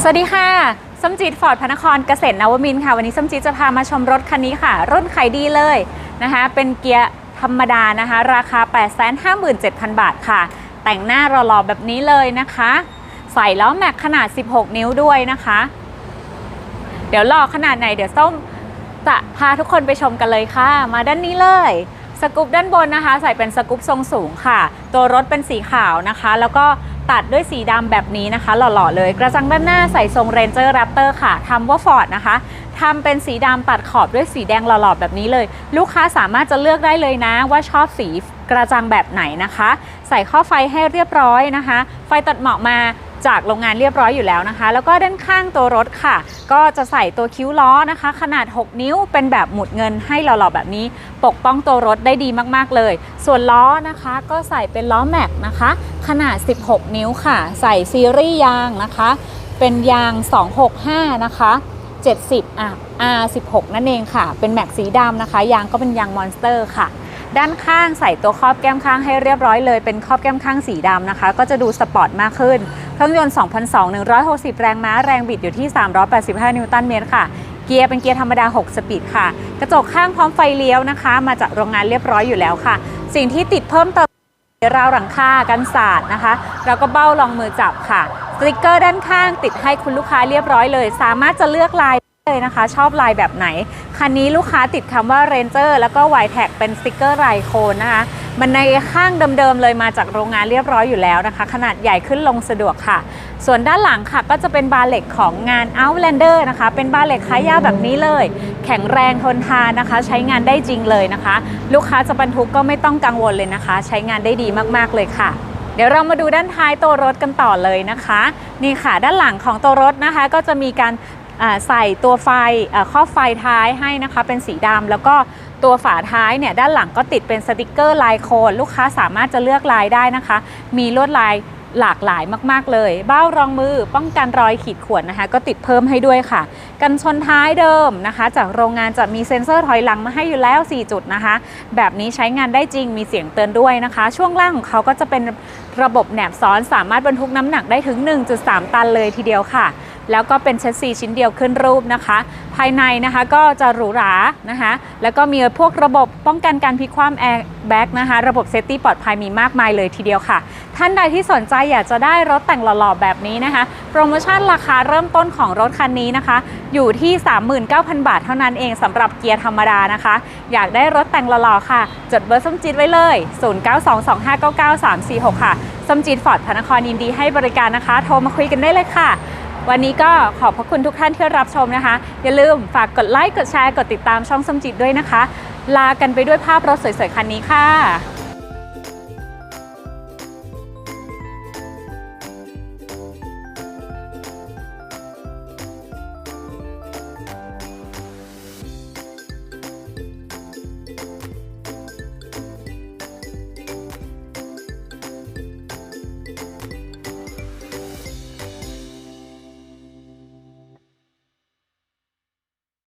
สวัสดีค่ะสมจิตฟอร์ดพระนครเกษตรนวมินทร์ค่ะ วันนี้สมจิตจะพามาชมรถคันนี้ค่ะ รุ่นขายดีเลยนะคะ เป็นเกียร์ธรรมดานะคะ ราคา 857,000 บาทค่ะ แต่งหน้ารอๆแบบนี้เลยนะคะ ใส่ล้อแม็กขนาด 16 นิ้วด้วยนะคะ เดี๋ยวรอขนาดไหน เดี๋ยวส้มจะพาทุกคนไปชมกันเลยค่ะ มาด้านนี้เลยสกูปด้านบนนะคะ ใส่เป็นสกูปทรงสูงค่ะ ตัวรถเป็นสีขาวนะคะ แล้วก็ ตัดด้วยสีดำแบบนี้นะคะ หล่อๆเลย กระจังด้านหน้าใส่ทรงเรนเจอร์แรปเตอร์ค่ะทำว่าฟอร์ดนะคะทำเป็นสีดำตัดขอบด้วยสีแดงหล่อๆแบบนี้เลย ลูกค้าสามารถจะเลือกได้เลยนะ ว่าชอบสีกระจังแบบไหนนะคะ ใส่ข้อไฟให้เรียบร้อยนะคะ ไฟตัดเหมาะมา จากโรงงานเรียบร้อยอยู่แล้วนะคะ แล้วก็ด้านข้างตัวรถค่ะ ก็จะใส่ตัวคิ้วล้อนะคะ ขนาด 6 นิ้วเป็นแบบหมุดเงินให้หล่อๆแบบนี้ ปกป้องตัวรถได้ดีมากๆเลย ส่วนล้อนะคะ ก็ใส่เป็นล้อแม็กนะคะ ขนาด 16 นิ้วค่ะ ใส่ซีรีส์ยางนะคะ เป็นยาง 265 นะคะ 70อะ R16 นั่นเองค่ะ เป็นแม็กสีดำนะคะ ยางก็เป็นยางมอนสเตอร์ค่ะ ด้านข้างใส่ตัวครอบแก้มข้างให้เรียบร้อยเลย เป็นครอบแก้มข้างสีดำนะคะ ก็จะดูสปอร์ตมากขึ้น เครื่องยนต์ 2,200 160 แรงม้า แรงบิดอยู่ที่ 385 นิวตันเมตรค่ะ เกียร์เป็นเกียร์ธรรมดา 6 สปีดค่ะ กระจกข้างพร้อมไฟเลี้ยวนะคะ มาจากโรงงานเรียบร้อยอยู่แล้วค่ะ สิ่งที่ติดเพิ่มเติมราวหลังคากันสาดนะคะ แล้วก็เบ้ารองมือจับค่ะ สติกเกอร์ด้านข้างติดให้คุณลูกค้าเรียบร้อยเลย สามารถจะเลือกลาย เลยนะคะ ชอบลายแบบไหน คันนี้ลูกค้าติดคำว่า Ranger แล้วก็ y t a g เป็นสติกเกอร์ลายโคนนะคะมันในข้างเดิมๆเลยมาจากโรงงานเรียบร้อยอยู่แล้วนะคะ ขนาดใหญ่ขึ้นลงสะดวกค่ะ ส่วนด้านหลังค่ะ ก็จะเป็นบาร์เหล็กของงาน Outlander นะคะ เป็นบาร์เหล็กขายาวแบบนี้เลย แข็งแรงทนทานนะคะ ใช้งานได้จริงเลยนะคะ ลูกค้าจะบรรทุกก็ไม่ต้องกังวลเลยนะคะ ใช้งานได้ดีมากๆเลยค่ะเดี๋ยวเรามาดูด้านท้ายตัวรถกันต่อเลยนะคะ นี่ค่ะด้านหลังของตัวรถนะคะ ก็จะมีการ ใส่ตัวไฟเอ่อไฟท้ายให้นะคะ เป็นสีดำแล้วก็ตัวฝาท้ายเนี่ยด้านหลังก็ติดเป็นสติกเกอร์ลายโคนลูกค้าสามารถจะเลือกลายได้นะคะ มีลวดลายหลากหลายมาก ๆ เลย เบ้ารองมือป้องกันรอยขีดข่วนนะคะ ก็ติดเพิ่มให้ด้วยค่ะ กันชนท้ายเดิมนะคะ จากโรงงานจะมีเซ็นเซอร์ถอยหลังมาให้อยู่แล้ว 4 จุดนะคะ แบบนี้ใช้งานได้จริงมีเสียงเตือนด้วยนะคะ ช่วงล่างของเขาก็จะเป็น ระบบแหนบซ้อนสามารถบรรทุกน้ำหนักได้ถึง 1.3 ตันเลยทีเดียวค่ะ แล้วก็เป็นเชสซีชิ้นเดียวขึ้นรูปนะคะ ภายในนะคะก็จะหรูหรานะคะ แล้วก็มีพวกระบบป้องกันการพลิกคว่ำแอร์แบ็กนะคะ ระบบเซฟตี้ปลอดภัยมีมากมายเลยทีเดียวค่ะ ท่านใดที่สนใจอยากจะได้รถแต่งหล่อๆแบบนี้นะคะ โปรโมชั่นราคาเริ่มต้นของรถคันนี้นะคะ อยู่ที่ 39,000 บาทเท่านั้นเองสำหรับเกียร์ธรรมดานะคะ อยากได้รถแต่งหล่อๆค่ะ จดเบอร์ส้มจีดไว้เลย 0922599346 ค่ะส้มจีตฟอร์ดพระนครยินดีให้บริการนะคะ โทรมาคุยกันได้เลยค่ะ วันนี้ก็ขอบพระคุณทุกท่านที่รับชมนะคะ อย่าลืมฝากกดไลค์กดแชร์กดติดตามช่องส้มจิตด้วยนะคะ ลากันไปด้วยภาพรถสวยๆคันนี้ค่ะ